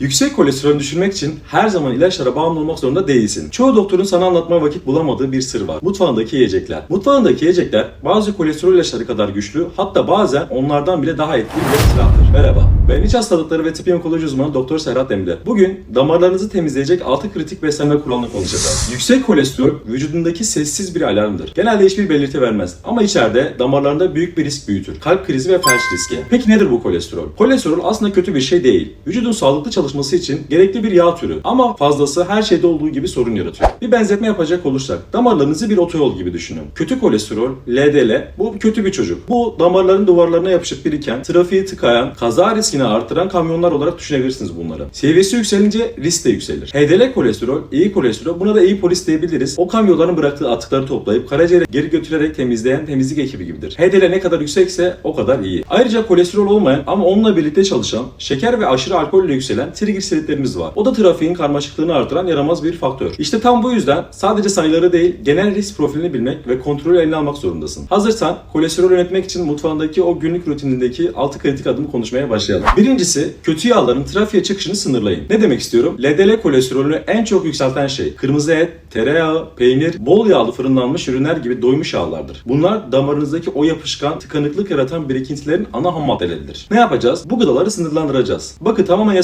Yüksek kolesterolü düşürmek için her zaman ilaçlara bağımlı olmak zorunda değilsin. Çoğu doktorun sana anlatmaya vakit bulamadığı bir sır var. Mutfağındaki yiyecekler. Mutfağındaki yiyecekler bazı kolesterol ilaçları kadar güçlü hatta bazen onlardan bile daha etkili bir silahdır. Merhaba. Ben iç hastalıkları ve tıbbi onkoloji uzmanı Doktor Serhat Demir. Bugün damarlarınızı temizleyecek 6 kritik beslenme kuralını konuşacağız. Yüksek kolesterol vücudundaki sessiz bir alarmdır. Genelde hiçbir belirti vermez ama içeride damarlarında büyük bir risk büyütür. Kalp krizi ve felç riski. Peki nedir bu kolesterol? Kolesterol aslında kötü bir şey değil. Vücudun sağlıklı çalışması için gerekli bir yağ türü. Ama fazlası her şeyde olduğu gibi sorun yaratıyor. Bir benzetme yapacak olursak damarlarınızı bir otoyol gibi düşünün. Kötü kolesterol, LDL bu kötü bir çocuk. Bu damarların duvarlarına yapışıp biriken, trafiği tıkayan, kaza riskini artıran kamyonlar olarak düşünebilirsiniz bunları. Seviyesi yükselince risk de yükselir. HDL kolesterol, iyi kolesterol buna da iyi polis diyebiliriz. O kamyonların bıraktığı atıkları toplayıp karaciğere geri götürerek temizleyen temizlik ekibi gibidir. HDL ne kadar yüksekse o kadar iyi. Ayrıca kolesterol olmayan ama onunla birlikte çalışan, şeker ve aşırı alkolle yükselen trigliseritlerimiz var. O da trafiğin karmaşıklığını artıran yaramaz bir faktör. İşte tam bu yüzden sadece sayıları değil, genel risk profilini bilmek ve kontrolü eline almak zorundasın. Hazırsan kolesterol yönetmek için mutfağındaki o günlük rutinindeki 6 kritik adımı konuşmaya başlayalım. Birincisi, kötü yağların trafiğe çıkışını sınırlayın. Ne demek istiyorum? LDL kolesterolünü en çok yükselten şey kırmızı et, tereyağı, peynir, bol yağlı fırınlanmış ürünler gibi doymuş yağlardır. Bunlar damarınızdaki o yapışkan, tıkanıklık yaratan birikintilerin ana ham maddeleridir. Ne yapacağız? Bu gıdaları sınırlandıracağız. Bakın tamamen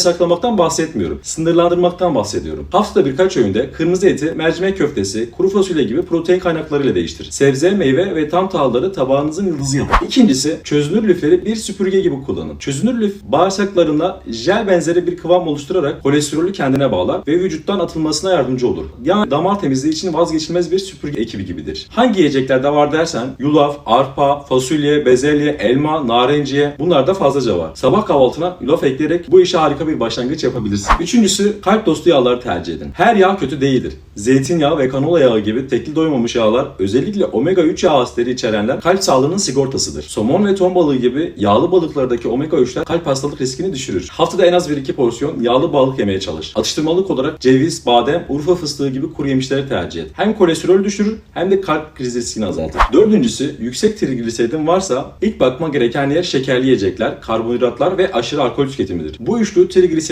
yasaklamaktan bahsetmiyorum. Sınırlandırmaktan bahsediyorum. Haftada birkaç öğünde kırmızı eti, mercimek köftesi, kuru fasulye gibi protein kaynaklarıyla değiştir. Sebze, meyve ve tam tahılları tabağınızın yıldızı yapın. İkincisi, çözünür lifleri bir süpürge gibi kullanın. Çözünür lif bağırsaklarında jel benzeri bir kıvam oluşturarak kolesterolü kendine bağlar ve vücuttan atılmasına yardımcı olur. Yani damar temizliği için vazgeçilmez bir süpürge ekibi gibidir. Hangi yiyeceklerde var dersen yulaf, arpa, fasulye, bezelye, elma, narenciye bunlar da fazlaca var. Sabah kahvaltına yulaf ekleyerek bu işe harika bir başlangıç yapabilirsin. Üçüncüsü kalp dostu yağları tercih edin. Her yağ kötü değildir. Zeytinyağı ve kanola yağı gibi tekli doymamış yağlar özellikle omega 3 yağ asitleri içerenler kalp sağlığının sigortasıdır. Somon ve ton balığı gibi yağlı balıklardaki omega 3'ler kalp hastalık riskini düşürür. Haftada en az 1-2 porsiyon yağlı balık yemeye çalış. Atıştırmalık olarak ceviz, badem, urfa fıstığı gibi kuru yemişleri tercih et. Hem kolesterol düşürür hem de kalp krizi riskini azaltır. Dördüncüsü yüksek trigliseridin varsa ilk bakma gereken yer şekerli yiyecekler, karbonhidratlar ve aşırı alkol tüketimidir. Bu üçlü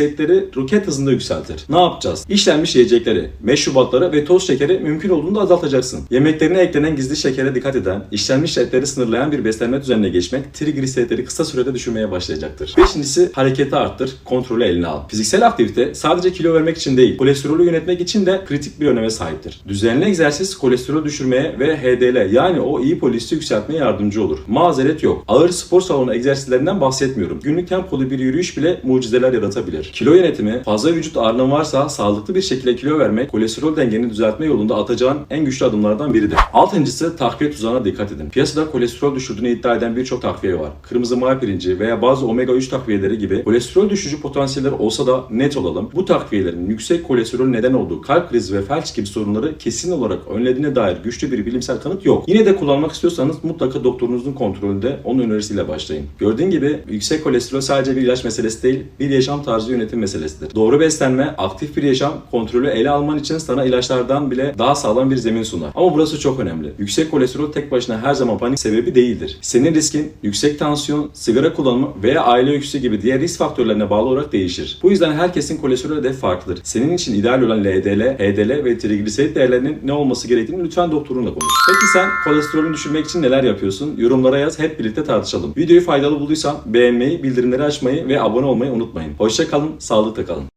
trigliseritleri roket hızında yükseltir. Ne yapacağız? İşlenmiş yiyecekleri, meşrubatları ve toz şekeri mümkün olduğunda azaltacaksın. Yemeklerine eklenen gizli şekere dikkat eden, işlenmiş etleri sınırlayan bir beslenme düzenine geçmek trigliseritleri kısa sürede düşürmeye başlayacaktır. Beşincisi hareketi arttır, kontrolü eline al. Fiziksel aktivite sadece kilo vermek için değil, kolesterolü yönetmek için de kritik bir öneme sahiptir. Düzenli egzersiz kolesterol düşürmeye ve HDL yani o iyi polisi yükseltmeye yardımcı olur. Mazeret yok. Ağır spor salonu egzersizlerinden bahsetmiyorum. Günlük tempolu bir yürüyüş bile mucizeler yaratabilir. Kilo yönetimi, fazla vücut ağırlığın varsa sağlıklı bir şekilde kilo vermek, kolesterol dengeni düzeltme yolunda atacağın en güçlü adımlardan biridir. Altıncısı takviye tuzağına dikkat edin. Piyasada kolesterol düşürdüğünü iddia eden birçok takviye var. Kırmızı maya pirinci veya bazı omega 3 takviyeleri gibi kolesterol düşürücü potansiyelleri olsa da net olalım. Bu takviyelerin yüksek kolesterol neden olduğu kalp krizi ve felç gibi sorunları kesin olarak önlediğine dair güçlü bir bilimsel kanıt yok. Yine de kullanmak istiyorsanız mutlaka doktorunuzun kontrolünde onun önerisiyle başlayın. Gördüğün gibi yüksek kolesterol sadece bir ilaç meselesi değil, bir yaşam tarzı yönetim meselesidir. Doğru beslenme, aktif bir yaşam, kontrolü ele alman için sana ilaçlardan bile daha sağlam bir zemin sunar. Ama burası çok önemli. Yüksek kolesterol tek başına her zaman panik sebebi değildir. Senin riskin yüksek tansiyon, sigara kullanımı veya aile öyküsü gibi diğer risk faktörlerine bağlı olarak değişir. Bu yüzden herkesin kolesterol hedefi farklıdır. Senin için ideal olan LDL, HDL ve trigliserit değerlerinin ne olması gerektiğini lütfen doktorunla konuş. Peki sen kolesterolünü düşürmek için neler yapıyorsun? Yorumlara yaz, hep birlikte tartışalım. Videoyu faydalı bulduysan beğenmeyi, bildirimleri açmayı ve abone olmayı unutmayın. Hoşça kalın, sağlıkla kalın.